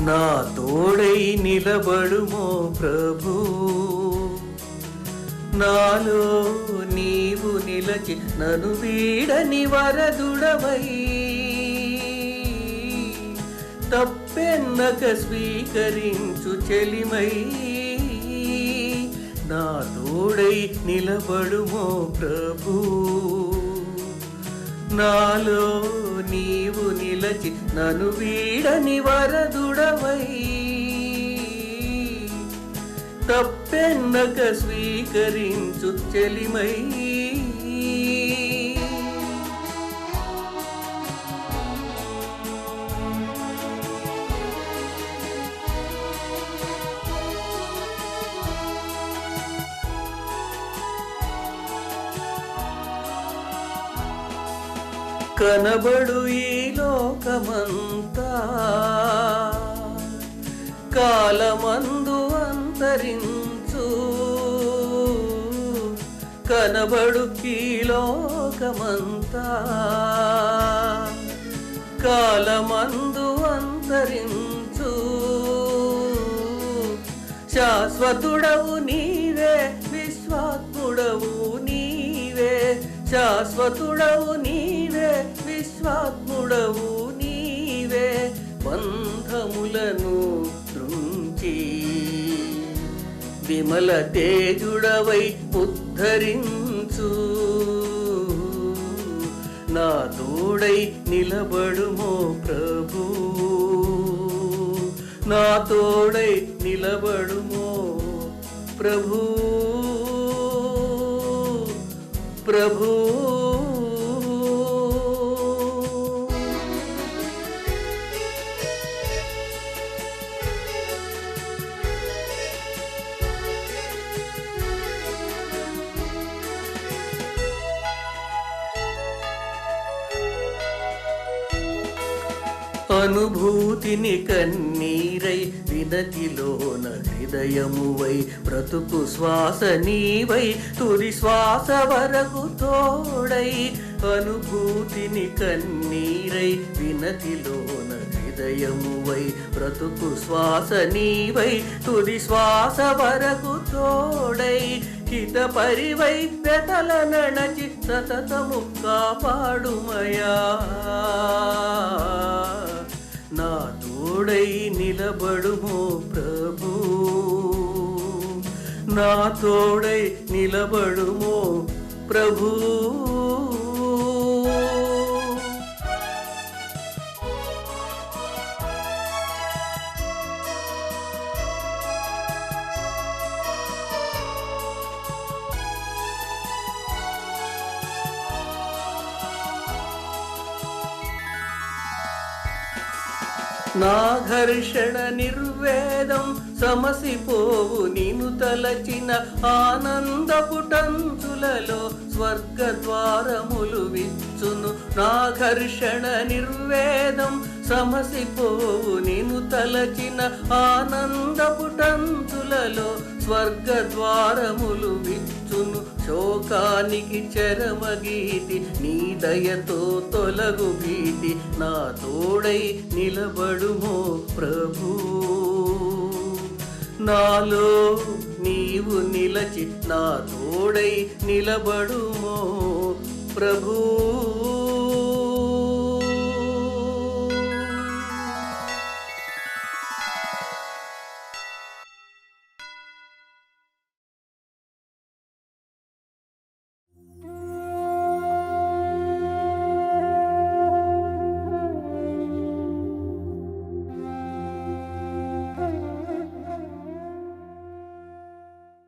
నా తోడై నిలబడుమో ప్రభు. నాలో నీవు నిలచి నను వీడని వరదుడవై. తప్పెన్నక స్వీకరించు చెలిమై. నా తోడై నిలబడుమో ప్రభు. నాలో నీవు నిలచి నను వీడని వరదుడవై. తప్పెన్నక స్వీకరించు చెలిమై కనబడు ఈ లోకమంతా. కాలమందు అంతరించు. కనబడు ఈ లోకమంతా. కాలమందు అంతరించు. శాశ్వతుడవు నీవే విశ్వాత్ముడవు. శాశ్వతుడవు నీవే విశ్వాత్ముడవు నీవే బంధములను తృంచి విమల తేజుడవై ఉద్ధరించు. నా తోడై నిలబడుమో ప్రభు. నా తోడై నిలబడుమో ప్రభూ. ప్రభు. అనుభూతిని కన్నీరై వినతిలోన హృదయమువై బ్రతుకు శ్వాస నీవై తుది శ్వాస వరకు తోడై అనుభూతిని కన్నీరై వినతిలోన హృదయమువై బ్రతుకు శ్వాస నీవై తుది శ్వాస వరకు తోడై హిత పరివై పెతల నడచి సతతము కాపాడుమయా. తోడై నిలబడుమో ప్రభు. నా తోడై నిలబడుమో ప్రభు. నాఘర్షణ నిర్వేదం సమసిపోవు నిను తలచిన ఆనందపు టంచులలో స్వర్గ విచ్చును. నాఘర్షణ నిర్వేదం సమసిపోవు నిను తలచిన ఆనందపు టంచులలో స్వర్గ విచ్చును శోకానికి చరమగీతి నీ దయతో తొలగు భీతి నా తోడై నిలబడుమో ప్రభు. నాలో నీవు నిలచి నా తోడై నిలబడుమో ప్రభు.